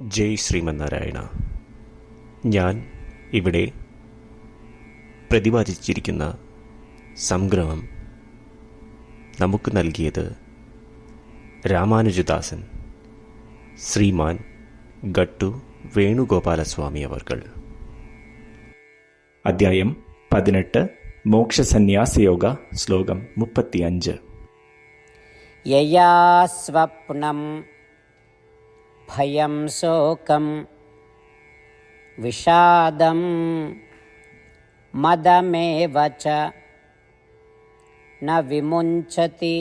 ജയ് ശ്രീമന്നാരായണ. ഞാൻ ഇവിടെ പ്രതിപാദിച്ചിരിക്കുന്ന സംഗ്രഹം നമുക്ക് നൽകിയത് രാമാനുജദാസൻ ശ്രീമാൻ ഗട്ടു വേണുഗോപാലസ്വാമി അവർകൾ. അദ്ധ്യായം പതിനെട്ട് മോക്ഷസന്യാസയോഗ ശ്ലോകം മുപ്പത്തിയഞ്ച്. യയാ സ്വപ്നം भयं शोकं विषादं मदमेव च न विमुञ्चति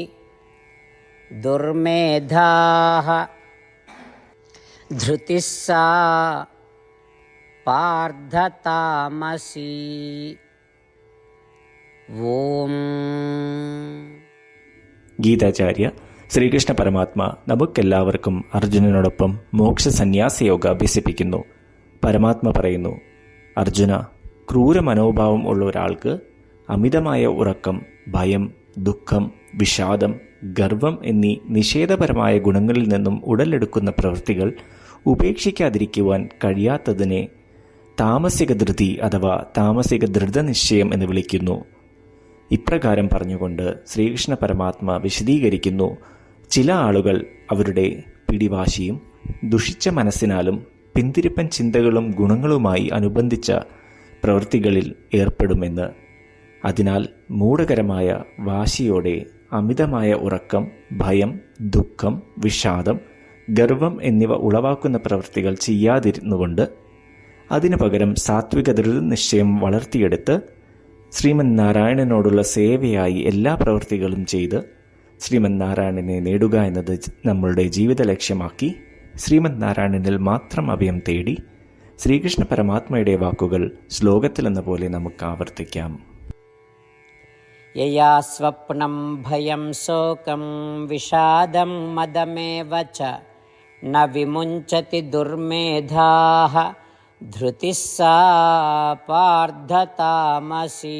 दुर्मेधाः। धृतिः सा पार्धतामसी। ॐ गीताचार्य ശ്രീകൃഷ്ണ പരമാത്മ നമുക്കെല്ലാവർക്കും അർജുനനോടൊപ്പം മോക്ഷ സന്യാസയോഗ അഭ്യസിപ്പിക്കുന്നു പരമാത്മ പറയുന്നു അർജുന ക്രൂര മനോഭാവം ഉള്ള ഒരാൾക്ക് അമിതമായ ഉറക്കം ഭയം ദുഃഖം വിഷാദം ഗർവം എന്നീ നിഷേധപരമായ ഗുണങ്ങളിൽ നിന്നും ഉടലെടുക്കുന്ന പ്രവൃത്തികൾ ഉപേക്ഷിക്കാതിരിക്കുവാൻ കഴിയാത്തതിനെ താമസിക ധൃതി അഥവാ താമസിക ദൃഢനിശ്ചയം എന്ന് വിളിക്കുന്നു. ഇപ്രകാരം പറഞ്ഞുകൊണ്ട് ശ്രീകൃഷ്ണ പരമാത്മ വിശദീകരിക്കുന്നു ചില ആളുകൾ അവരുടെ പിടിവാശിയും ദുഷിച്ച മനസ്സിനാലും പിന്തിരിപ്പൻ ചിന്തകളും ഗുണങ്ങളുമായി അനുബന്ധിച്ച പ്രവൃത്തികളിൽ ഏർപ്പെടുമെന്ന്. അതിനാൽ മൂടകരമായ വാശിയോടെ അമിതമായ ഉറക്കം ഭയം ദുഃഖം വിഷാദം ഗർവം എന്നിവ ഉളവാക്കുന്ന പ്രവൃത്തികൾ ചെയ്യാതിരുന്നുകൊണ്ട് അതിനു പകരം സാത്വിക ദൃഢനിശ്ചയം വളർത്തിയെടുത്ത് ശ്രീമൻ നാരായണനോടുള്ള സേവയായി എല്ലാ പ്രവൃത്തികളും ചെയ്ത് ശ്രീമന് നാരായണനെ നേടുക എന്നത് നമ്മളുടെ ജീവിത ലക്ഷ്യമാക്കി ശ്രീമന് നാരായണനിൽ മാത്രം അഭയം തേടി ശ്രീകൃഷ്ണ പരമാത്മയുടെ വാക്കുകൾ ശ്ലോകത്തിലെന്ന പോലെ നമുക്ക് ആവർത്തിക്കാം. യയാ സ്വപ്നം ഭയം ശോകം വിഷാദം മദമേവ ന വിമുഞ്ചതി ദുർമേധാഹ ധൃതിസ്സാ പാർദ്ധതാമസീ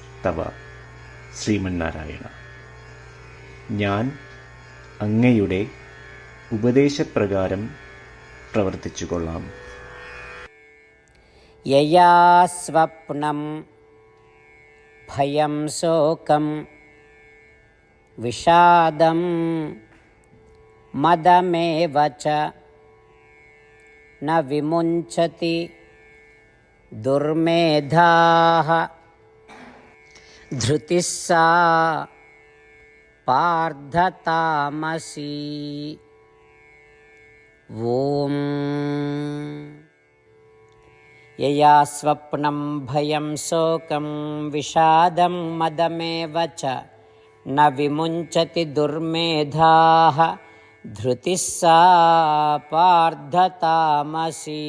തവ ശ്രീമന്നാരായണ ഞാൻ അങ്ങയുടെ ഉപദേശപ്രകാരം പ്രവർത്തിച്ചു കൊള്ളാം यया स्वप्नं भयं शोकं विषादं मदमेव च न विमुञ्चति दुर्मेधाः धृतिः सा पार्धतामसि ॐ यया स्वप्नं भयं शोकं विषादं मदमेव च न विमुञ्चति दुर्मेधाः धृतिः सा पार्धतामसि